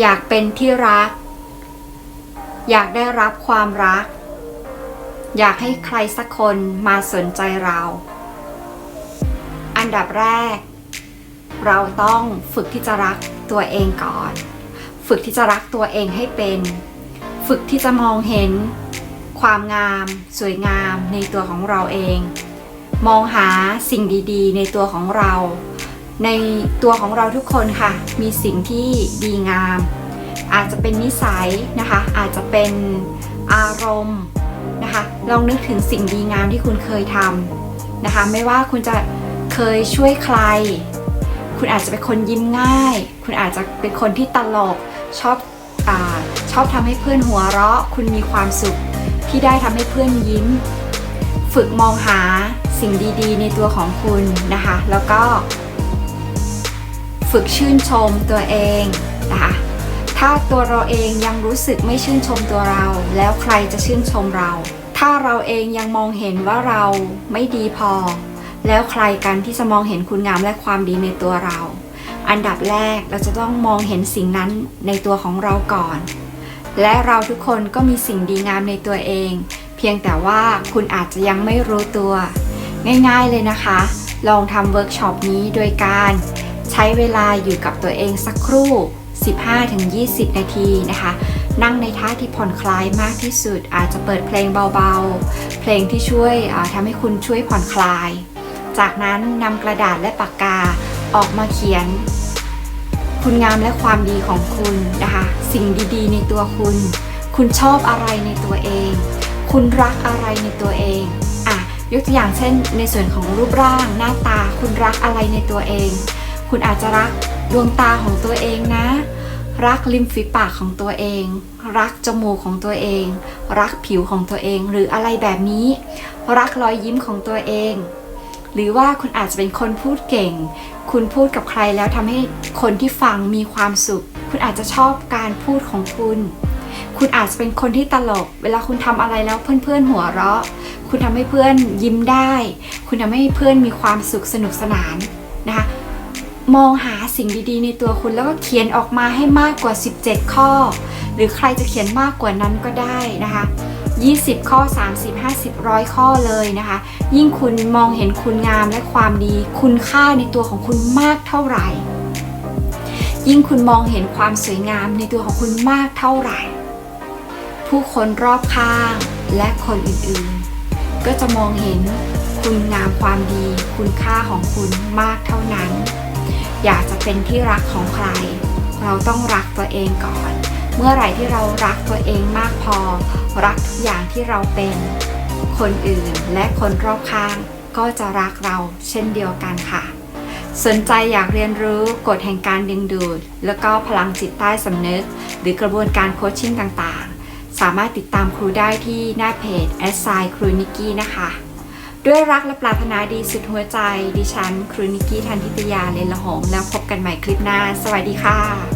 อยากเป็นที่รัก อยากได้รับความรัก อยากให้ใครสักคนมาสนใจเรา อันดับแรก เราต้องฝึกที่จะรักตัวเองก่อน ฝึกที่จะรักตัวเองให้เป็น ฝึกที่จะมองเห็น ความงาม สวยงามในตัวของเราเอง มองหาสิ่งดีๆ ในตัวของเรา ในตัวของเราทุกคนค่ะ มีสิ่งที่ดีงาม อาจจะเป็นนิสัยนะคะ อาจจะเป็นอารมณ์นะคะลองนึกถึงสิ่งดีงามที่คุณเคยทำนะคะ ไม่ว่าคุณจะเคยช่วยใคร คุณอาจจะเป็นคนยิ้มง่าย คุณอาจจะเป็นคนที่ตลกชอบอชอบทำให้เพื่อนหัวเราะ คุณมีความสุขที่ได้ทำให้เพื่อนยิ้ม ฝึกมองหาสิ่งดีๆ ในตัวของคุณนะคะ แล้วก็ ฝึกชื่นชมตัวเองนะคะถ้าตัวเราเองยังรู้สึกไม่ชื่นชมตัวเรา แล้วใครจะชื่นชมเรา ถ้าเราเองยังมองเห็นว่าเราไม่ดีพอ แล้วใครกันที่จะมองเห็นคุณงามและความดีในตัวเรา อันดับแรกเราจะต้องมองเห็นสิ่งนั้นในตัวของเราก่อน และเราทุกคนก็มีสิ่งดีงามในตัวเอง เพียงแต่ว่าคุณอาจจะยังไม่รู้ตัว ง่ายๆเลยนะคะ ลองทำเวิร์กช็อปนี้โดยการ ช้เวลาอยู่กับตัวเองสักครู่ 15-20 นาทีนะคะ นั่งในท่าที่ผ่อนคลายมากที่สุด อาจจะเปิดเพลงเบาๆ เพลงที่ช่วยทำให้คุณช่วยผ่อนคลาย จากนั้นนำกระดาษและปากกาออกมาเขียน คุณงามและความดีของคุณนะคะ สิ่งดีๆ ในตัวคุณ คุณชอบอะไรในตัวเอง คุณรักอะไรในตัวเองอะยกตัวอย่างเช่น ในส่วนของรูปร่างหน้าตาคุณรักอะไรในตัวเอง คุณอาจจะรักดวงตาของตัวเองนะ รักริมฝีปากของตัวเอง รักจมูกของตัวเอง รักผิวของตัวเอง หรืออะไรแบบนี้ รักรอยยิ้มของตัวเอง หรือว่าคุณอาจจะเป็นคนพูดเก่ง คุณพูดกับใครแล้วทำให้คนที่ฟังมีความสุข คุณอาจจะชอบการพูดของคุณคุณอาจจะเป็นคนที่ตลก เวลาคุณทำอะไรแล้วเพื่อนๆหัวเราะ คุณทำให้เพื่อนยิ้มได้ คุณทำให้เพื่อนมีความสุขสนุกสนานนะคะ มองหาสิ่งดีๆ ในตัวคุณแล้วก็เขียนออกมาให้มากกว่า 17 ข้อ หรือใครจะเขียนมากกว่านั้นก็ได้นะคะ 20 ข้อ 30 50ร้อยข้อเลยนะคะ ยิ่งคุณมองเห็นคุณงามและความดี คุณค่าในตัวของคุณมากเท่าไหร่ ยิ่งคุณมองเห็นความสวยงามในตัวของคุณมากเท่าไหร่ ผู้คนรอบข้างและคนอื่นๆ ก็จะมองเห็นคุณงามความดี คุณค่าของคุณมากเท่านั้น อยากจะเป็นที่รักของใคร เราต้องรักตัวเองก่อน เมื่อไหร่ที่เรารักตัวเองมากพอ รักทุกอย่างที่เราเป็น คนอื่นและคนรอบข้างก็จะรักเราเช่นเดียวกันค่ะ สนใจอยากเรียนรู้กฎแห่งการดึงดูด แล้วก็พลังจิตใต้สำนึก หรือกระบวนการโคชชิ่งต่างๆ สามารถติดตามครูได้ที่หน้าเพจ a s i ครูนิกกี้นะคะ ด้วยรักและปรารถนาดีสุดหัวใจ ดิฉัน ครูนิกกี้ทันทิตยาเลนละหง แล้วพบกันใหม่คลิปหน้า สวัสดีค่ะ